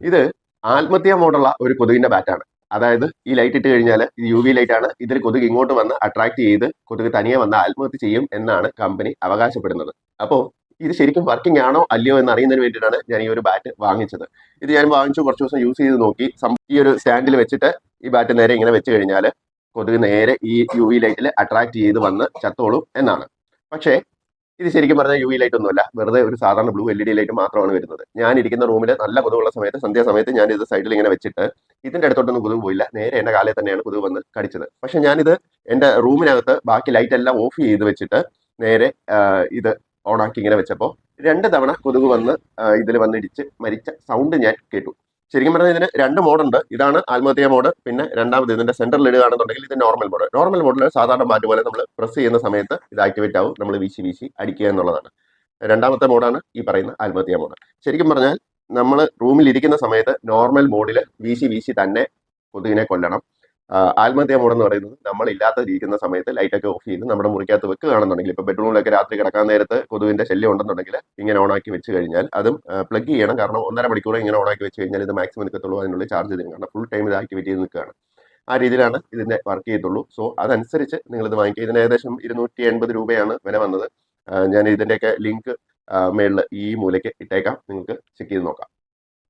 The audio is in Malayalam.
ഇത് ആത്മഹത്യ മോഡുള്ള ഒരു കൊതുകിന്റെ ബാറ്റാണ് അതായത് ഈ ലൈറ്റ് ഇട്ട് കഴിഞ്ഞാൽ ഇത് യു വി ലൈറ്റ് ആണ്. ഇതിൽ കൊതുക് ഇങ്ങോട്ട് വന്ന് അട്രാക്ട് ചെയ്ത് കൊതുക് തനിയെ വന്ന് ആത്മഹത്യ ചെയ്യും എന്നാണ് കമ്പനി അവകാശപ്പെടുന്നത്. അപ്പോൾ ഇത് ശരിക്കും വർക്കിംഗ് ആണോ അല്ലയോ എന്ന് അറിയുന്നതിന് വേണ്ടിയിട്ടാണ് ഞാൻ ഈ ഒരു ബാറ്റ് വാങ്ങിച്ചത്. ഇത് ഞാൻ വാങ്ങിച്ചു കുറച്ച് ദിവസം യൂസ് ചെയ്ത് നോക്കി. ഈ ഒരു സ്റ്റാൻഡിൽ വെച്ചിട്ട് ഈ ബാറ്റ് നേരെ ഇങ്ങനെ വെച്ച് കഴിഞ്ഞാൽ കൊതുക് നേരെ ഈ യു വി ലൈറ്റിൽ അട്രാക്ട് ചെയ്ത് വന്ന് ചത്തോളും എന്നാണ്. പക്ഷേ ഇത് ശരിക്കും പറഞ്ഞാൽ യു വി ലൈറ്റ് ഒന്നുമല്ല. വെറുതെ ഒരു സാധാരണ blue L E D light മാത്രമാണ് വരുന്നത്. ഞാൻ ഇരിക്കുന്ന റൂമിൽ നല്ല കൊതുകുള്ള സമയത്ത് സന്ധ്യാസമയത്ത് ഞാൻ ഇത് സൈഡിൽ ഇങ്ങനെ വെച്ചിട്ട് ഇതിന്റെ അടുത്തോട്ടൊന്നും കൊതുക് പോയില്ല. നേരെ എന്റെ കാലിൽ തന്നെയാണ് കൊതുക് വന്ന് കടിച്ചത്. പക്ഷെ ഞാനിത് എന്റെ റൂമിനകത്ത് ബാക്കി ലൈറ്റ് എല്ലാം ഓഫ് ചെയ്ത് വെച്ചിട്ട് നേരെ ഇത് ഓണാക്കി ഇങ്ങനെ വെച്ചപ്പോൾ രണ്ട് തവണ കൊതുക് വന്ന് ഇതിൽ വന്നിടിച്ച് മരിച്ച സൗണ്ട് ഞാൻ കേട്ടു. ശരിക്കും പറഞ്ഞാൽ ഇതിന് രണ്ട് മോഡുണ്ട് ഇതാണ് ആത്മഹത്യ മോഡ് പിന്നെ രണ്ടാമത് ഇതിന്റെ സെന്ററിൽ ഇടുകയാണെന്നുണ്ടെങ്കിൽ ഇത് നോർമൽ മോഡ് നോർമൽ മോഡിൽ സാധാരണ മാറ്റ് പോലെ നമ്മൾ പ്രസ് ചെയ്യുന്ന സമയത്ത് ഇത് ആക്ടിവേറ്റ് ആവും. നമ്മൾ വീശി വീശി അടിക്കുക എന്നുള്ളതാണ്. രണ്ടാമത്തെ മോഡാണ് ഈ പറയുന്ന ആത്മഹത്യ മോഡ് ശരിക്കും പറഞ്ഞാൽ നമ്മൾ റൂമിൽ ഇരിക്കുന്ന സമയത്ത് നോർമൽ മോഡിൽ വീശി വീശി തന്നെ കൊതുകിനെ കൊല്ലണം. ആത്മഹത്യ മോഡ് എന്ന് പറയുന്നത് നമ്മൾ ഇല്ലാത്ത ഇരിക്കുന്ന സമയത്ത് ലൈറ്റൊക്കെ ഓഫ് ചെയ്ത് നമ്മുടെ മുറിക്കകത്ത് വെക്കുകയാണെന്നുണ്ടെങ്കിൽ ഇപ്പൊ ബെഡ്റൂമിലൊക്കെ രാത്രി കിടക്കാൻ നേരത്ത് കൊതുവിന്റെ ശല്യം ഉണ്ടെന്നുണ്ടെങ്കിൽ ഇങ്ങനെ ഓണാക്കി വെച്ച് കഴിഞ്ഞാൽ അതും പ്ലഗ് ചെയ്യണം. കാരണം ഒന്നര മണിക്കൂർ ഇങ്ങനെ ഓണാക്കി വെച്ച് കഴിഞ്ഞാൽ ഇത് മാക്സിമം നിൽക്കത്തുള്ളൂ അതിനുള്ള ചാർജ് ചെയ്യും കാരണം ഫുൾ ടൈം ഇത് ആക്ടിവേറ്റ് ചെയ്ത് നിൽക്കുകയാണ്. ആ രീതിയിലാണ് ഇതിന്റെ വർക്ക് ചെയ്തുള്ളൂ സോ അതനുസരിച്ച് നിങ്ങൾ ഇത് വാങ്ങിക്കുക. ഇതിന് ഏകദേശം ഇരുന്നൂറ്റി എൺപത് രൂപയാണ് വില വന്നത്. ഞാൻ ഇതിന്റെയൊക്കെ ലിങ്ക് മേളിൽ ഈ മൂലയ്ക്ക് ഇട്ടേക്കാം. നിങ്ങൾക്ക് ചെക്ക് ചെയ്ത് നോക്കാം.